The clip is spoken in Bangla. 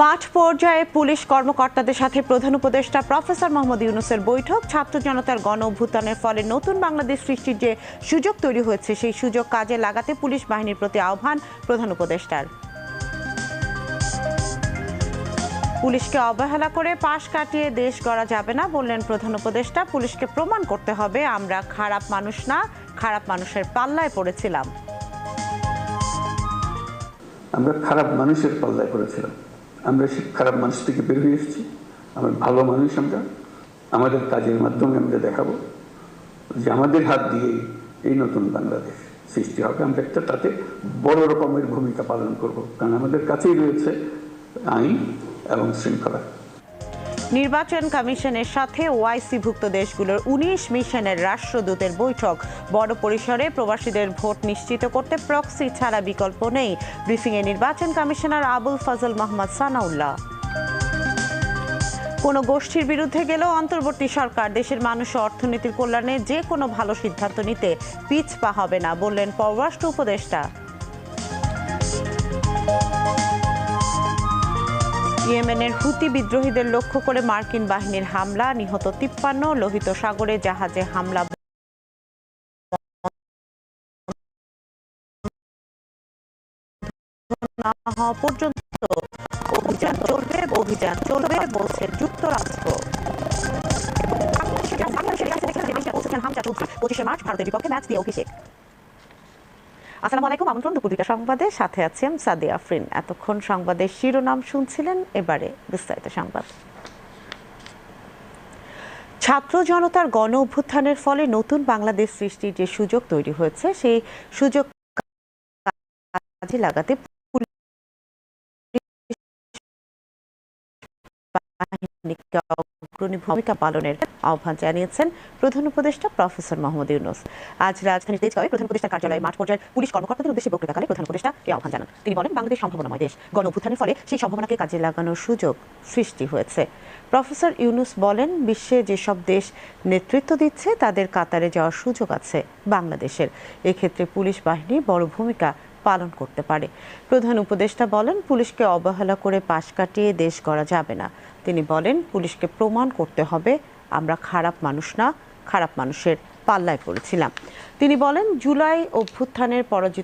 মাঠ পর্যায়ে পুলিশ কর্মকর্তাদের সাথে প্রধান উপদেষ্টা প্রফেসর মোহাম্মদ ইউনুসের বৈঠক। ছাত্র জনতার গণ অভ্যুত্থানের ফলে নতুন বাংলাদেশ সৃষ্টির যে সুযোগ তৈরি হয়েছে, সেই সুযোগ কাজে লাগাতে পুলিশ বাহিনীর প্রতি আহ্বান প্রধান উপদেষ্টার। পুলিশকে অবহেলা করে পাশ কাটিয়ে দেশ গড়া যাবে না বললেন প্রধান উপদেষ্টা। পুলিশকে প্রমাণ করতে হবে, আমরা খারাপ মানুষ না, খারাপ মানুষের পাল্লায় পড়েছিলাম। আমরা খারাপ মানুষের পাল্লায় পড়েছিলাম। আমরা সেই খারাপ মানুষ থেকে বের হয়ে এসেছি। আমরা ভালো মানুষ আমরা। আমাদের কাজের মাধ্যমে আমরা দেখাবো যে আমাদের হাত দিয়ে এই নতুন বাংলাদেশ সৃষ্টি হবে। আমরা একটা তাতে বড় রকমের ভূমিকা পালন করব। কারণ আমাদের কাছেই রয়েছে আইন এবং শৃঙ্খলা। নির্বাচন কমিশনের সাথে ওআইসিভুক্ত দেশগুলোর উনিশ মিশনের রাষ্ট্রদূতের বৈঠক। বড় পরিসরে প্রবাসীদের ভোট নিশ্চিত করতে প্রক্সি ছাড়া বিকল্প নেই। ব্রিফিংয়ে নির্বাচন কমিশনার আবুল ফজল মোহাম্মদ সানাউল্লাহ। কোনো গোষ্ঠীর বিরুদ্ধে গেলেও অন্তর্বর্তী সরকার দেশের মানুষ অর্থনীতির কল্যাণে যে কোনো ভালো সিদ্ধান্ত নিতে পিছপা হবে না, বললেন পররাষ্ট্র উপদেষ্টা। ইয়েমেনের হুতি বিদ্রোহীদের লক্ষ্য করে মার্কিন বাহিনীর হামলা, নিহত তিপ্পান্ন, লোহিত সাগরে জাহাজে হামলা। পর্যন্ত অভিযান চলবে অভিযান চলবে, বলছে যুক্তরাষ্ট্র। পঁচিশে মার্চ ভারতের বিপক্ষে ম্যাচ দিয়ে অভিষেক। আসসালামু আলাইকুম, আমন্ত্রণ। দুপুর দুইটা সংবাদে সাথে আছি আমি সাদিয়া আফরিন। এতক্ষণ সংবাদের শিরোনাম শুনছিলেন এবারে বিস্তারিত সংবাদ। ছাত্র জনতার গণ অভ্যুত্থানের ফলে নতুন বাংলাদেশ সৃষ্টির যে সুযোগ তৈরি হয়েছে, সেই সুযোগ কাজে লাগাতে অগ্রণী ভূমিকা পালনের আহ্বান জানিয়েছেন প্রধান উপদেষ্টা প্রফেসর মোহাম্মদ ইউনুস। আজ রাজধানীর তেজগাঁওয়ে প্রধান উপদেষ্টার কার্যালয়ে মাঠ পর্যায়ের পুলিশ কর্মকর্তাদের উদ্দেশ্যে বক্তৃতাকালে প্রধান উপদেষ্টা এই আহ্বান জানান। তিনি বলেন, বাংলাদেশ সম্ভাবনাময় দেশ। গণ অভ্যুত্থানের ফলে সেই সম্ভাবনাকে কাজে লাগানোর সুযোগ সৃষ্টি হয়েছে। প্রফেসর ইউনুস বলেন, বিশ্বে যেসব দেশ নেতৃত্ব দিচ্ছে, তাদের কাতারে যাওয়ার সুযোগ আছে বাংলাদেশের। এক্ষেত্রে পুলিশ বাহিনী বড় ভূমিকা পালন করতে পারে। প্রধান উপদেষ্টা বলেন, পুলিশকে অবহেলা করে পাশ কাটিয়ে দেশ করা যাবে না। তিনি বলেন, পুলিশকে প্রমাণ করতে হবে, আমরা খারাপ মানুষ না, খারাপ মানুষের পাল্লায় পড়েছিলাম। তিনি বলেন, জুলাই অভ্যুত্থানের পরাজিত